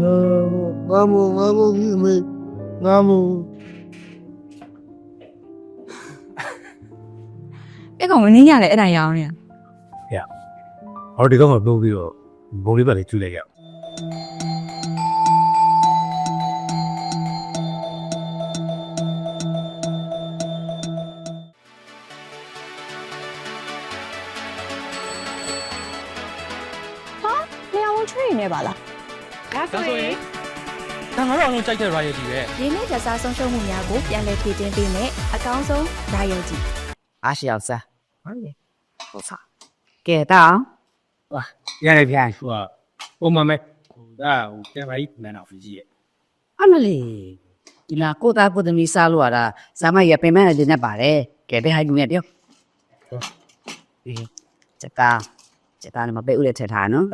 ငါမငါမကြီးမေငါမအဲ့ကောင်မင်းကြီးကလည်းအဲ့ဒါရောင်းနေရအော်ဒီကောင်ကပုံပြီးတော့ဘုံလေးပါလေးကျူးလိုက်ရအောင်လျှောင်းချွေနေပါလား ဒါဆိုရင်ဒါငါတို့အောင်လုံးကြိုက်တဲ့ royalty ပဲရင်းနှီးကြစားဆုံးရှုံးမှုများကိုပြန်လည်ဖြည့်တင်းပေးမယ်အကောင်းဆုံး royalty အားရှိအောင်စားဟုတ်ကဲ့ဟုတ်စားကဲတောင်းရတယ်ဗျာဟိုကပုံမှန်ပဲဟိုဒါဟိုပြန်ပါကြီးနန်းတော်ကြီးရဲ့အမလီဒီလားကိုသားကိုသမီးစားလို့ရတာဇာမရပင်မရတဲ့နဲ့ပါတယ်ကဲဘယ်ဟိုက်လူနဲ့ပြောဒီစကားစကားနဲ့မပေးဦးတဲ့ထက်ထားနော်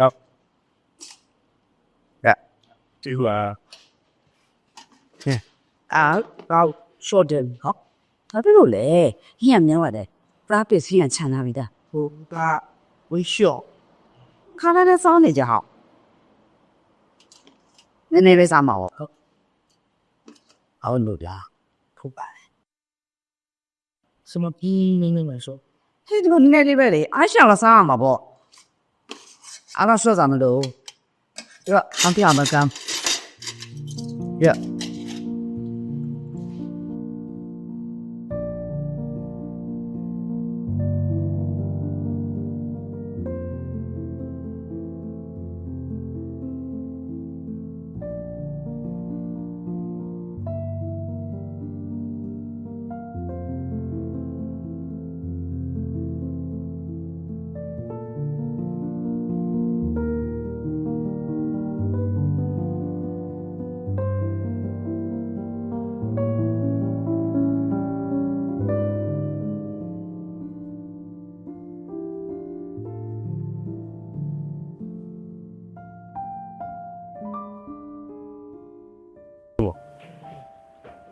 ဒီဟိုကအာတော့ short them ဟောဘာဖြစ်လို့လဲဟင်းရမြန်ပါတယ် practice ဟင်းရချန်လာပြီဒါဟိုကဝိရှော့ခါလာတဲ့စောင်းနေကြဟောနည်းနည်းပဲစားမှာပေါ့ဟုတ်အောင်လို့ဗျာဟုတ်ပါစမပီးနေနေမဆိုဟဲ့ဒီလိုနည်းနည်းလေးပဲလေအားရှောင်လာစားရမှာပေါ့အားတော့ဆော့စားမလို့ဒီကအန်တီအမကန် ရ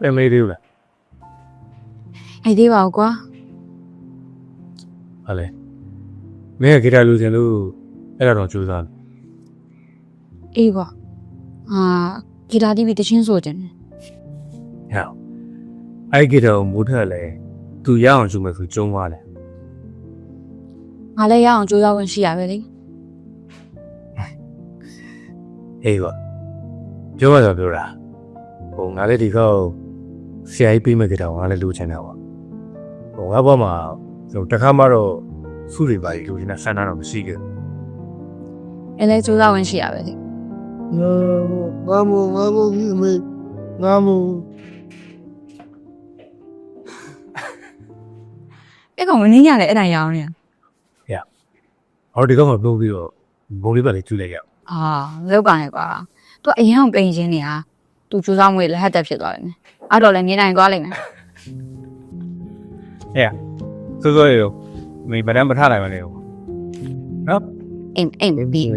ပြန်မေးသေးဘူးလားအဲ့သေးပါဘူးကွာဟာလေမင်းကဂီတာလူစင်လို့အဲ့ဒါတော့ကြိုးစားတယ်အေးကွာအာဂီတာတီးပြီးတချင်းဆိုကြတယ်ဟဲ့အဲ့ဂီတာကိုမိုးထက်လဲသူရအောင်ယူမယ်ဆိုကျုံးသွားတယ်ငါလည်းရအောင်ကြိုးစားဝင်ရှိရပဲလေအေးပါပြောရတော့ပြောတာဟိုငါလည်းဒီကောက် ဆရာကြီးပေးမဲ့ဂီတာကိုငါလည်းလူချင်တာပါဟိုငါဘက်မှာဟိုတခါမှတော့စုတွေပါလူချင်တဲ့ဆန္ဒတော့မရှိခဲ့ဘူးအဲ့လည်းကြိုးစားဝင်ရှိရပဲလေငါမငါမကြီးမေငါမအဲ့ကောင်မင်းကြီးကလည်းအဲ့ဒါရောင်းနေရအော်ဒီကောင်ကပုံပြီးတော့ဘုံလေးပါလေးကျူးလိုက်ရအောင်အာလောက်ပါနဲ့ကွာသူကအရင်ကပိန်ချင်းနေတာသူကြိုးစားမွေးလက်ဟတ်တက်ဖြစ်သွားတယ် အဲ့တော့လည်းနေနိုင်သွားလိမ့်မယ်စိုးစိုးရေမင်းဗဒံမထနိုင်မလဲနော်အိမ်အိမ်ပြီး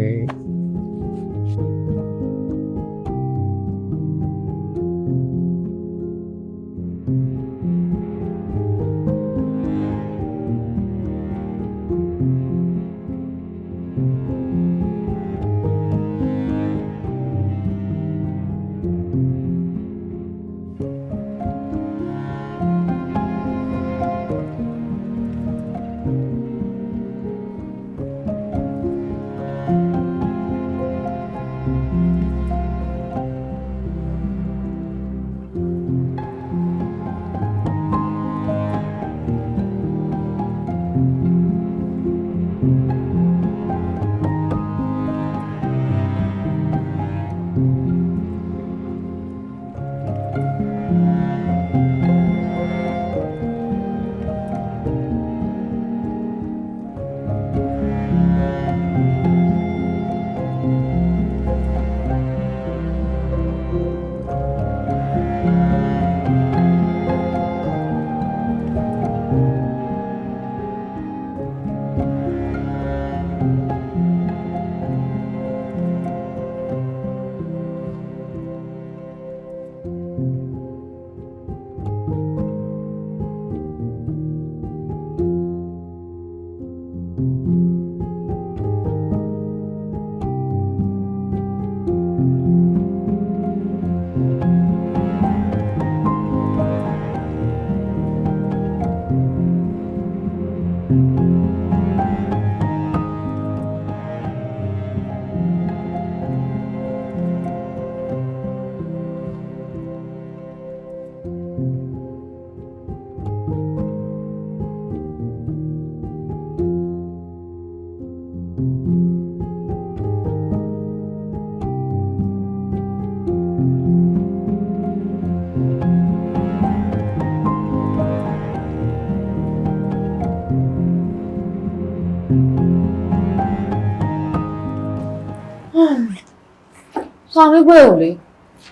စာမေးပွဲကိုလေ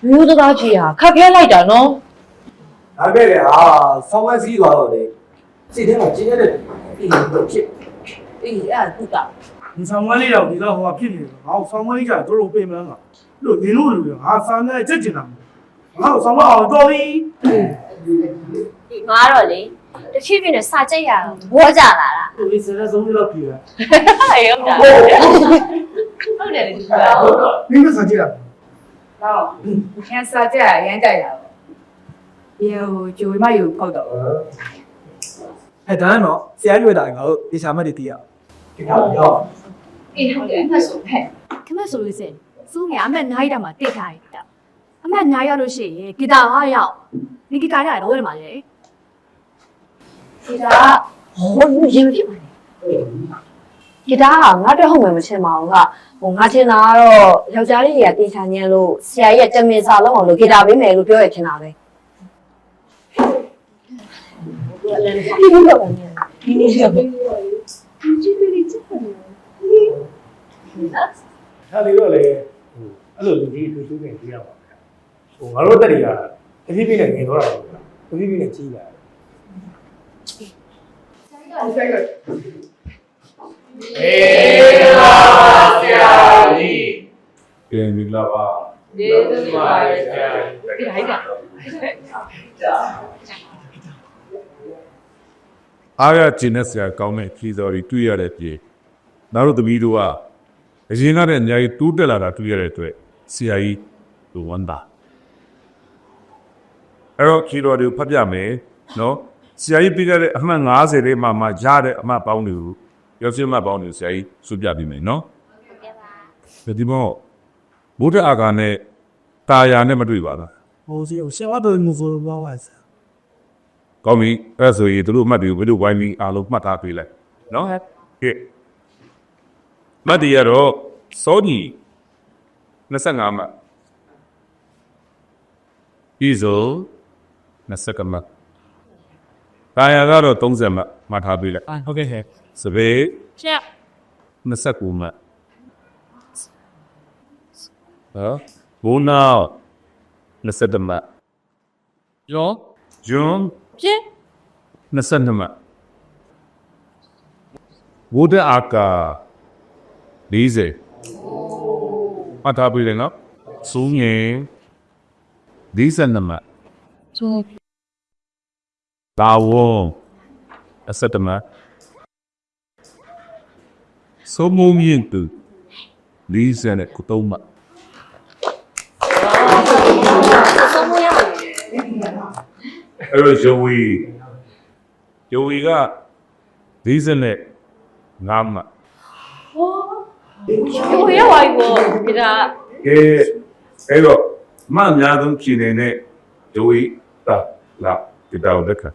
မျိုးသားကြီးဟာခက်ခဲလိုက်တာနော် ဒါပဲလေဟာဆောင်းမစည်းသွားတော့လေစိတ်ထဲမှာကျင်းရတဲ့အေးဖြစ် အေးအဲ့ဒါသူက 你上班里头，你到话便宜，然后上班一家都是北门啊，路民路路啊，上班这几年，然后上班好多哩， ငါတော့လေတဖြည်းဖြည်းနဲ့စာကြိတ်ရအောင်ဘောကြလာတာ 路里现在总是要比了， ဟုတ်တာဟုတ်တယ်လေဒီက 你们啥子啊？ တော့ခန်းစားကြရမ်းကြိုက်တာပေါ့ရေဟိုဂျိုမယူဖောက်တော့အဲဒါကတော့ဆရာရွေတာငါတို့ဒီစာမတ်တွေတည်ရအောင်ဒီကောင်ရောအေးဟုတ်တယ်အမှတ်ဆိုဖက်ခမဆိုလို့စင်စူးငါအမက်နိုင်တာမှာတိတ်ခိုင်းတာအမက်နိုင်ရလို့ရှိရင်ဂီတာဟာရောက်ဒီဂီတာရတော့ဝယ်မှာလေဒီကဟိုရင်ဖြစ်ပါလေ ဒီကငါတော့ဟုတ်မယ်မချင်ပါဘူးကဟိုငါချင်တာကတော့ယောက်ျားလေးတွေကတေချာညံလို့ဆရာကြီးကတမင်စာလုံးအောင်လို့ဂီတာပေးမယ်လို့ပြောရချင်တာပဲဒီလိုတော့ဒီနေ့တော့ဒါလေးတော့လေအဲ့လိုလူကြီးသူသူနေပြရပါမယ်ဟိုငါတို့တက်တွေကတဖြည်းဖြည်းနဲ့ငင်တော့တာပေါ့တဖြည်းဖြည်းနဲ့ကြီးလာအေးပါဆရာကြီးကဲ မင်္ဂလာပါဒီလိုပါဆရာကြီးဒီတိုင်းကအားရကျင်တဲ့ဆရာကောင်းတဲ့ဖြေစော်တွေတွေ့ရတဲ့ပြေနောက်တို့သမီးတို့ကအရင်ကတည်းကအများကြီးတိုးတက်လာတာတွေ့ရတဲ့အတွက်ဆရာကြီးတို့ဝမ်းသာအဲ့တော့ဖြေတော်တွေကိုဖတ်ပြမယ်နော်ဆရာကြီးပြခဲ့တဲ့ အမှတ်90လေးမှာမှရတဲ့အမှတ်ပေါင်းတွေကို ရုပ်ရှင်မှတ်ပေါင်းတွေဆရာကြီးစုပြပေးမယ်နော်ဟုတ်ကဲ့ပါဒါဒီမောဘုဒ္ဓအာဂါနဲ့တာယာနဲ့မတွေ့ပါလားဟိုစီဆရာဘယ်လိုဆိုတော့ပါဆရာကောင်းပြီအဲ့ဆိုရင်တို့မှတ်ပြီးဘယ်လိုဝိုင်းပြီးအားလုံးမှတ်ထားပေးလိုက်နော်ကဲမှတ်တရတော့စောညီ25မှတ်ဤဆို20မှတ်တာယာကတော့30မှတ်မှတ်ထားပေးလိုက်ဟုတ်ကဲ့ဆရာ စပယ်ရှက်29မှတ်ဟောဘုနာ20မှတ်ရောဂျွန်ပြင်း22မှတ်ဝုဒ္ဓအာကာ40မှတ်ထားပြီလေနော်စူးငင်42မှတ်ဆိုတာဝုံအစတမတ် စုံမုံမြင့်သူ40နဲ့ကုတုံးမှတ်ဆုံးမရဘူးအဲ့တော့ဂျိုဝီဂျိုဝီက40နဲ့5မှတ်ဟိုရောက်ပါပြီပေါ့ဒီကကဲအဲ့တော့မအများဆုံးဖြေနေတဲ့ဂျိုဝီတာလာဒီတောက်လက်ခံ